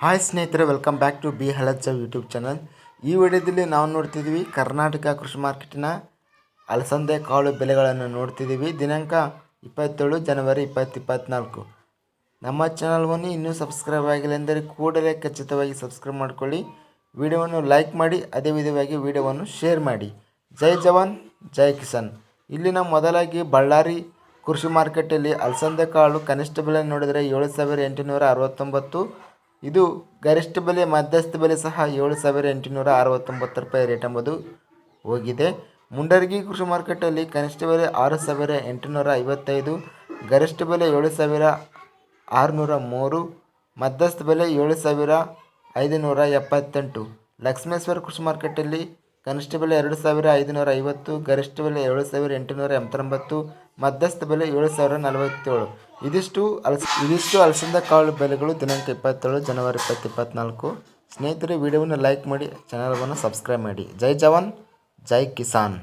Hi ಸ್ನೇಹಿತರೆ welcome back to B ಹಳಚ್ಚ YouTube channel ಈ ವಿಡಿಯೋದಲ್ಲಿ ನಾವು ನೋಡ್ತಿದ್ದೀವಿ ಕರ್ನಾಟಕ ಕೃಷಿ ಮಾರ್ಕೆಟಿನ ಅಲಸಂದೆ ಕಾಳು ಬೆಲೆಗಳನ್ನು ನೋಡ್ತಿದ್ದೀವಿ ದಿನಾಂಕ ಇಪ್ಪತ್ತೇಳು ಜನವರಿ ಇಪ್ಪತ್ತು ಇಪ್ಪತ್ತ್ನಾಲ್ಕು ನಮ್ಮ ಚಾನಲ್ವನ್ನು ಇನ್ನೂ ಸಬ್ಸ್ಕ್ರೈಬ್ ಆಗಿಲ್ಲ ಎಂದರೆ ಕೂಡಲೇ ಖಚಿತವಾಗಿ ಸಬ್ಸ್ಕ್ರೈಬ್ ಮಾಡಿಕೊಳ್ಳಿ. ವಿಡಿಯೋವನ್ನು ಲೈಕ್ ಮಾಡಿ, ಅದೇ ವಿಧವಾಗಿ ವಿಡಿಯೋವನ್ನು ಶೇರ್ ಮಾಡಿ. ಜೈ ಜವಾನ್, ಜೈ ಕಿಸಾನ್. ಇಲ್ಲಿನ ಮೊದಲಾಗಿ ಬಳ್ಳಾರಿ ಕೃಷಿ ಮಾರ್ಕೆಟಲ್ಲಿ ಅಲಸಂದೆ ಕಾಳು ಕನಿಷ್ಠ ಬೆಲೆ ನೋಡಿದರೆ ಏಳು ಸಾವಿರದ ಎಂಟುನೂರ ಅರವತ್ತೊಂಬತ್ತು ಇದು ಗರಿಷ್ಠ ಬೆಲೆ, ಮಧ್ಯಸ್ಥ ಬೆಲೆ ಸಹ ಏಳು ಸಾವಿರ ಎಂಟುನೂರ ಅರವತ್ತೊಂಬತ್ತು ರೂಪಾಯಿ ರೇಟ್ ಎಂಬುದು ಹೋಗಿದೆ. ಮುಂಡರಗಿ ಕೃಷಿ ಮಾರ್ಕೆಟಲ್ಲಿ ಕನಿಷ್ಠ ಬೆಲೆ ಆರು ಸಾವಿರ ಎಂಟುನೂರ ಐವತ್ತೈದು, ಗರಿಷ್ಠ ಬೆಲೆ ಏಳು ಸಾವಿರ ಆರುನೂರ ಮೂರು, ಮಧ್ಯಸ್ಥ ಬೆಲೆ ಏಳು ಸಾವಿರ ಐದುನೂರ ಎಪ್ಪತ್ತೆಂಟು. ಲಕ್ಷ್ಮೇಶ್ವರ ಕೃಷಿ ಮಾರ್ಕೆಟಲ್ಲಿ ಕನಿಷ್ಠ ಬೆಲೆ ಎರಡು ಸಾವಿರ ಐದುನೂರ ಐವತ್ತು, ಗರಿಷ್ಠ ಬೆಲೆ ಏಳು ಸಾವಿರ ಎಂಟುನೂರ ಎಂಬತ್ತೊಂಬತ್ತು, ಮಧ್ಯಸ್ಥ ಬೆಲೆ ಏಳು ಸಾವಿರ ನಲವತ್ತೇಳು. ಇದಿಷ್ಟು ಅಲಸ, ಇದಿಷ್ಟು ಅಲಸಂದ ಕಾಳು ಬೆಲೆಗಳು ದಿನಾಂಕ ಇಪ್ಪತ್ತೇಳು ಜನವರಿ ಇಪ್ಪತ್ತು ಇಪ್ಪತ್ತ್ನಾಲ್ಕು ಸ್ನೇಹಿತರೆ, ವಿಡಿಯೋವನ್ನು ಲೈಕ್ ಮಾಡಿ ಚಾನಲನ್ನು ಸಬ್ಸ್ಕ್ರೈಬ್ ಮಾಡಿ. ಜೈ ಜವಾನ್, ಜೈ ಕಿಸಾನ್.